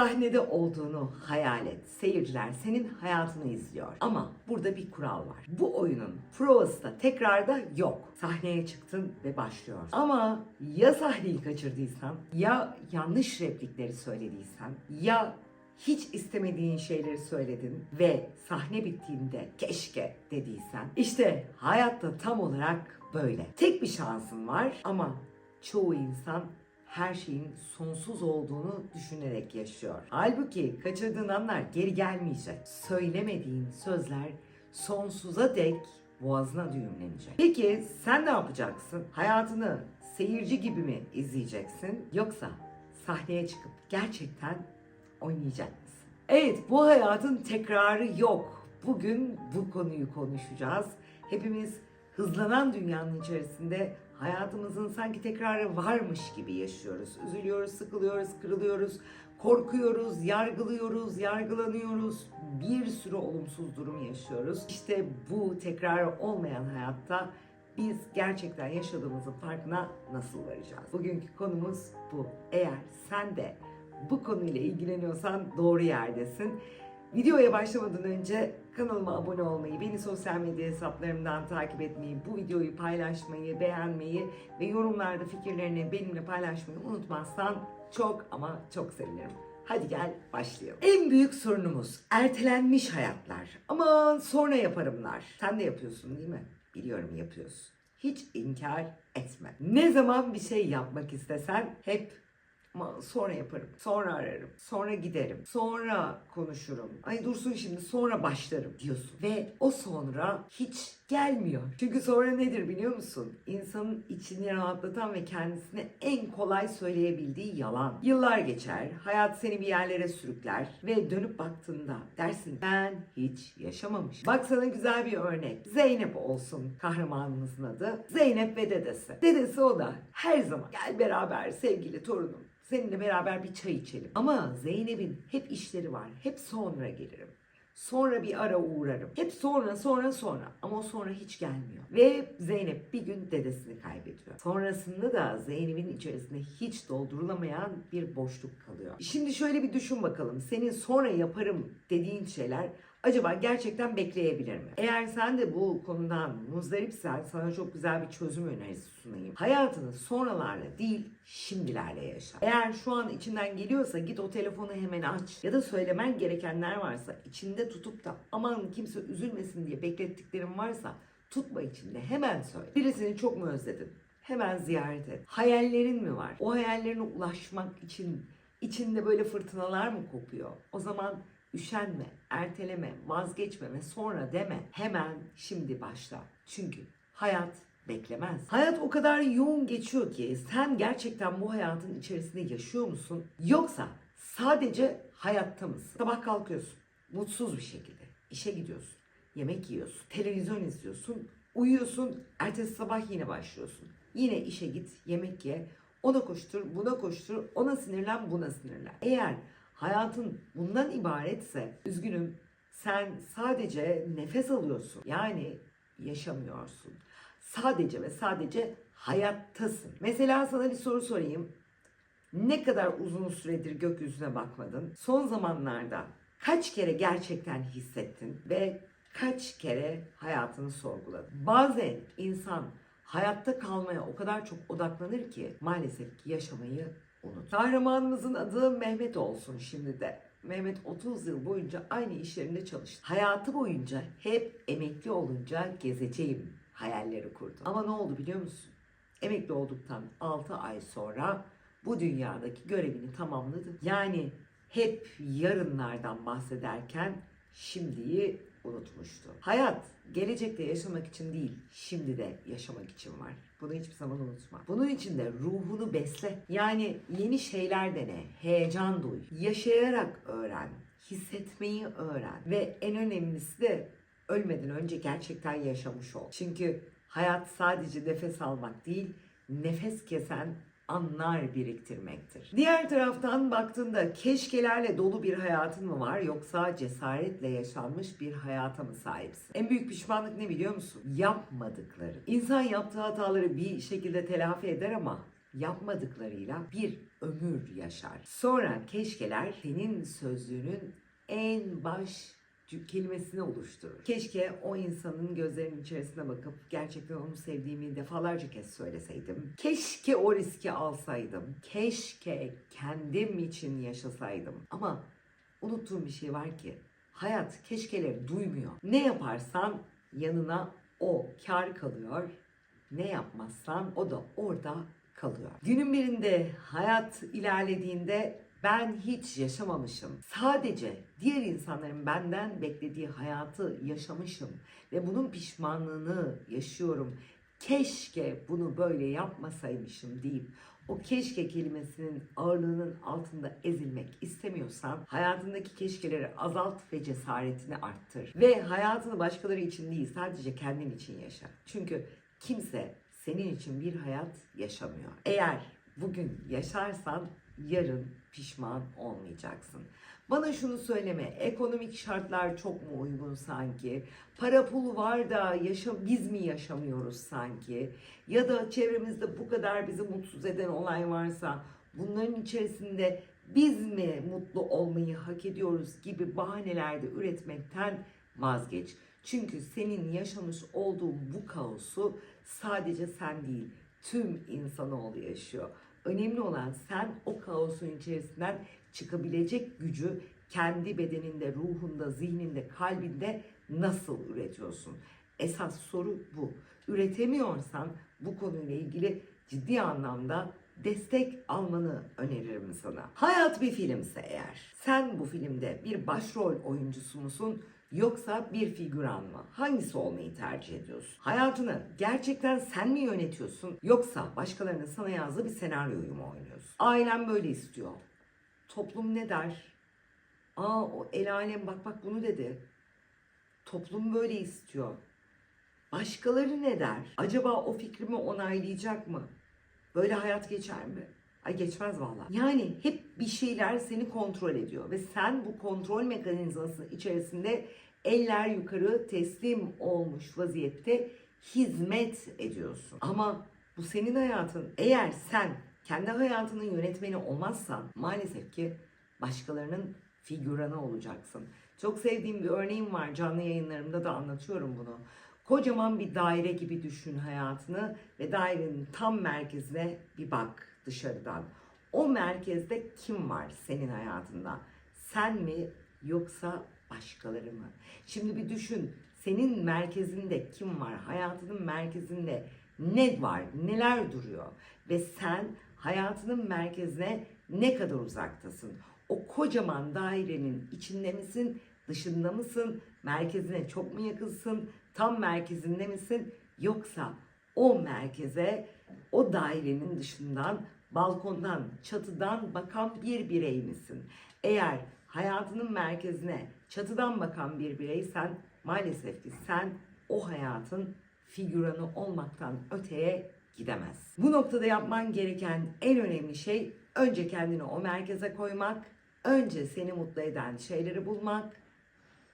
Sahnede olduğunu hayal et. Seyirciler senin hayatını izliyor. Ama burada bir kural var. Bu oyunun provası da tekrarda yok. Sahneye çıktın ve başlıyor. Ama ya sahneyi kaçırdıysan, ya yanlış replikleri söylediysen, ya hiç istemediğin şeyleri söyledin ve sahne bittiğinde keşke dediysen işte hayatta tam olarak böyle. Tek bir şansın var ama çoğu insan her şeyin sonsuz olduğunu düşünerek yaşıyor. Halbuki kaçırdığın anlar geri gelmeyecek. Söylemediğin sözler sonsuza dek boğazına düğümlenecek. Peki sen ne yapacaksın? Hayatını seyirci gibi mi izleyeceksin yoksa sahneye çıkıp gerçekten oynayacak mısın? Evet, bu hayatın tekrarı yok. Bugün bu konuyu konuşacağız. Hepimiz hızlanan dünyanın içerisinde hayatımızın sanki tekrarı varmış gibi yaşıyoruz. Üzülüyoruz, sıkılıyoruz, kırılıyoruz, korkuyoruz, yargılıyoruz, yargılanıyoruz. Bir sürü olumsuz durum yaşıyoruz. İşte bu tekrar olmayan hayatta biz gerçekten yaşadığımızın farkına nasıl varacağız? Bugünkü konumuz bu. Eğer sen de bu konuyla ilgileniyorsan doğru yerdesin. Videoya başlamadan önce kanalıma abone olmayı, beni sosyal medya hesaplarımdan takip etmeyi, bu videoyu paylaşmayı, beğenmeyi ve yorumlarda fikirlerini benimle paylaşmayı unutmazsan çok ama çok sevinirim. Hadi gel başlayalım. En büyük sorunumuz ertelenmiş hayatlar. Aman sonra yaparımlar. Sen de yapıyorsun değil mi? Biliyorum yapıyorsun. Hiç inkar etme. Ne zaman bir şey yapmak istesen hep sonra yaparım, sonra ararım, sonra giderim, sonra konuşurum. Ay dursun şimdi sonra başlarım diyorsun. Ve o sonra hiç gelmiyor. Çünkü sonra nedir biliyor musun? İnsanın içini rahatlatan ve kendisine en kolay söyleyebildiği yalan. Yıllar geçer, hayat seni bir yerlere sürükler ve dönüp baktığında dersin ben hiç yaşamamışım. Bak güzel bir örnek. Zeynep olsun kahramanımızın adı. Zeynep ve dedesi. Dedesi o da her zaman gel beraber sevgili torunum seninle beraber bir çay içelim. Ama Zeynep'in hep işleri var. Hep sonra gelirim. Sonra bir ara uğrarım. Hep sonra sonra sonra. Ama o sonra hiç gelmiyor. Ve Zeynep bir gün dedesini kaybediyor. Sonrasında da Zeynep'in içerisinde hiç doldurulamayan bir boşluk kalıyor. Şimdi şöyle bir düşün bakalım. Senin sonra yaparım dediğin şeyler acaba gerçekten bekleyebilir mi? Eğer sen de bu konudan muzdaripsen sana çok güzel bir çözüm önerisi sunayım. Hayatını sonralarla değil şimdilerle yaşa. Eğer şu an içinden geliyorsa git o telefonu hemen aç. Ya da söylemen gerekenler varsa içinde tutup da aman kimse üzülmesin diye beklettiklerin varsa tutma içinde hemen söyle. Birisini çok mu özledin? Hemen ziyaret et. Hayallerin mi var? O hayallerine ulaşmak için içinde böyle fırtınalar mı kopuyor? O zaman üşenme, erteleme, vazgeçme ve sonra deme. Hemen şimdi başla. Çünkü hayat beklemez. Hayat o kadar yoğun geçiyor ki sen gerçekten bu hayatın içerisinde yaşıyor musun? Yoksa sadece hayatta mısın? Sabah kalkıyorsun mutsuz bir şekilde. işe gidiyorsun. Yemek yiyorsun. Televizyon izliyorsun. Uyuyorsun. Ertesi sabah yine başlıyorsun. Yine işe git, yemek ye. Ona koştur, buna koştur. Ona sinirlen, buna sinirlen. Eğer hayatın bundan ibaretse üzgünüm sen sadece nefes alıyorsun. Yani yaşamıyorsun. Sadece ve sadece hayattasın. Mesela sana bir soru sorayım. Ne kadar uzun süredir gökyüzüne bakmadın? Son zamanlarda kaç kere gerçekten hissettin ve kaç kere hayatını sorguladın? Bazen insan hayatta kalmaya o kadar çok odaklanır ki maalesef ki yaşamayı unut. Kahramanımızın adı Mehmet olsun şimdi de. Mehmet 30 yıl boyunca aynı iş yerinde çalıştı. Hayatı boyunca hep emekli olunca gezeceğim hayalleri kurdu. Ama ne oldu biliyor musun? Emekli olduktan 6 ay sonra bu dünyadaki görevini tamamladı. Yani hep yarınlardan bahsederken şimdiyi unutmuştu. Hayat gelecekte yaşamak için değil, şimdi de yaşamak için var. Bunu hiçbir zaman unutma. Bunun için de ruhunu besle. Yani yeni şeyler dene, heyecan duy, yaşayarak öğren, hissetmeyi öğren ve en önemlisi de ölmeden önce gerçekten yaşamış ol. Çünkü hayat sadece nefes almak değil, nefes kesen anlar biriktirmektir. Diğer taraftan baktığında keşkelerle dolu bir hayatın mı var yoksa cesaretle yaşanmış bir hayata mı sahipsin? En büyük pişmanlık ne biliyor musun? Yapmadıkları. İnsan yaptığı hataları bir şekilde telafi eder ama yapmadıklarıyla bir ömür yaşar. Sonra keşkeler senin sözlüğünün en baş kelimesini oluşturur. Keşke o insanın gözlerinin içerisine bakıp gerçekten onu sevdiğimi defalarca kez söyleseydim. Keşke o riski alsaydım. Keşke kendim için yaşasaydım. Ama unuttuğum bir şey var ki hayat keşkeleri duymuyor. Ne yaparsan yanına o kar kalıyor. Ne yapmazsan o da orada kalıyor. Günün birinde hayat ilerlediğinde ben hiç yaşamamışım. Sadece diğer insanların benden beklediği hayatı yaşamışım ve bunun pişmanlığını yaşıyorum. Keşke bunu böyle yapmasaymışım deyip o keşke kelimesinin ağırlığının altında ezilmek istemiyorsan hayatındaki keşkeleri azalt ve cesaretini arttır. Ve hayatını başkaları için değil sadece kendin için yaşa. Çünkü kimse senin için bir hayat yaşamıyor. Eğer bugün yaşarsan yarın pişman olmayacaksın. Bana şunu söyleme, ekonomik şartlar çok mu uygun sanki? Para pul var da yaşa, biz mi yaşamıyoruz sanki? Ya da çevremizde bu kadar bizi mutsuz eden olay varsa bunların içerisinde biz mi mutlu olmayı hak ediyoruz gibi bahanelerde üretmekten vazgeç. Çünkü senin yaşamış olduğun bu kaosu sadece sen değil, tüm insanoğlu yaşıyor. Önemli olan sen o kaosun içerisinden çıkabilecek gücü kendi bedeninde, ruhunda, zihninde, kalbinde nasıl üretiyorsun? Esas soru bu. Üretemiyorsan bu konuyla ilgili ciddi anlamda destek almanı öneririm sana. Hayat bir filmse eğer, sen bu filmde bir başrol oyuncusu musun yoksa bir figüran mı? Hangisi olmayı tercih ediyorsun? Hayatını gerçekten sen mi yönetiyorsun yoksa başkalarının sana yazdığı bir senaryoyu mu oynuyorsun? Ailem böyle istiyor. Toplum ne der? Aa o el alem bak bak bunu dedi. Toplum böyle istiyor. Başkaları ne der? Acaba o fikrimi onaylayacak mı? Böyle hayat geçer mi? Ay geçmez vallahi. Yani hep bir şeyler seni kontrol ediyor ve sen bu kontrol mekanizması içerisinde eller yukarı teslim olmuş vaziyette hizmet ediyorsun. Ama bu senin hayatın. Eğer sen kendi hayatının yönetmeni olmazsan maalesef ki başkalarının figüranı olacaksın. Çok sevdiğim bir örneğim var. Canlı yayınlarımda da anlatıyorum bunu. Kocaman bir daire gibi düşün hayatını ve dairenin tam merkezine bir bak dışarıdan. O merkezde kim var senin hayatında? Sen mi yoksa başkaları mı? Şimdi bir düşün. Senin merkezinde kim var? Hayatının merkezinde ne var? Neler duruyor? Ve sen hayatının merkezine ne kadar uzaktasın? O kocaman dairenin içinde misin? Dışında mısın? Merkezine çok mu yakınsın? Tam merkezinde misin? Yoksa o merkeze o dairenin dışından balkondan, çatıdan bakan bir birey misin? Eğer hayatının merkezine çatıdan bakan bir bireysen maalesef ki sen o hayatın figüranı olmaktan öteye gidemez. Bu noktada yapman gereken en önemli şey önce kendini o merkeze koymak, önce seni mutlu eden şeyleri bulmak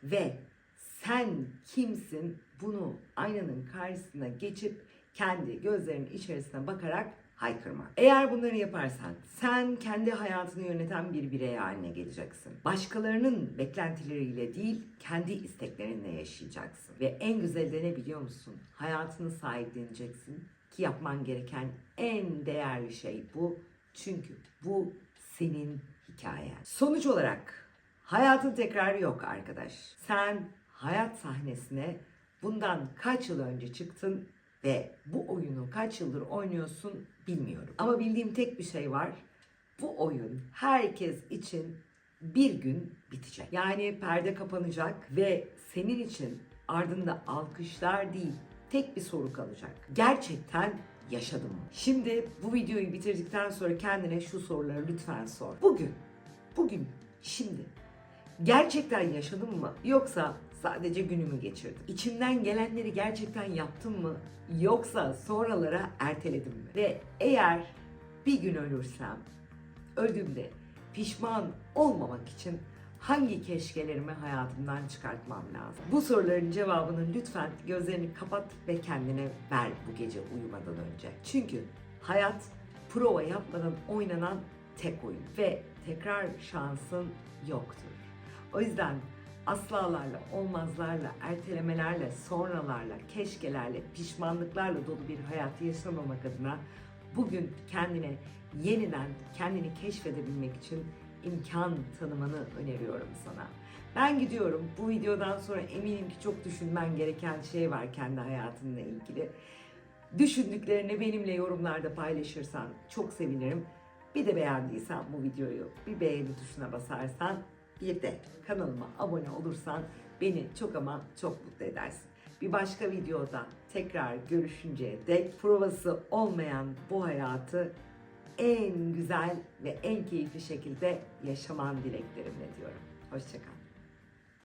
ve sen kimsin bunu aynanın karşısına geçip kendi gözlerinin içerisine bakarak haykırmak. Eğer bunları yaparsan sen kendi hayatını yöneten bir birey haline geleceksin. Başkalarının beklentileriyle değil kendi isteklerinle yaşayacaksın. Ve en güzel de ne biliyor musun? Hayatını sahipleneceksin ki yapman gereken en değerli şey bu. Çünkü bu senin hikayen. Sonuç olarak hayatın tekrarı yok arkadaş. Sen hayat sahnesine bundan kaç yıl önce çıktın ve bu oyunu kaç yıldır oynuyorsun bilmiyorum. Ama bildiğim tek bir şey var. Bu oyun herkes için bir gün bitecek. Yani perde kapanacak ve senin için ardında alkışlar değil tek bir soru kalacak. Gerçekten yaşadım mı? Şimdi bu videoyu bitirdikten sonra kendine şu soruları lütfen sor. Bugün, bugün, şimdi gerçekten yaşadım mı? Yoksa sadece günümü geçirdim? İçimden gelenleri gerçekten yaptım mı? Yoksa sonralara erteledim mi? Ve eğer bir gün ölürsem, öldüğümde pişman olmamak için hangi keşkelerimi hayatımdan çıkartmam lazım? Bu soruların cevabını lütfen gözlerini kapat ve kendine ver bu gece uyumadan önce. Çünkü hayat prova yapmadan oynanan tek oyun ve tekrar şansın yoktur. O yüzden aslalarla, olmazlarla, ertelemelerle, sonralarla, keşkelerle, pişmanlıklarla dolu bir hayatı yaşamamak adına bugün kendine yeniden kendini keşfedebilmek için imkan tanımanı öneriyorum sana. Ben gidiyorum. Bu videodan sonra eminim ki çok düşünmen gereken şey var kendi hayatınla ilgili. Düşündüklerini benimle yorumlarda paylaşırsan çok sevinirim. Bir de beğendiysen bu videoyu bir beğeni tuşuna basarsan bir de kanalıma abone olursan beni çok ama çok mutlu edersin. Bir başka videoda tekrar görüşünceye dek provası olmayan bu hayatı en güzel ve en keyifli şekilde yaşaman dileklerimle diyorum. Hoşçakal.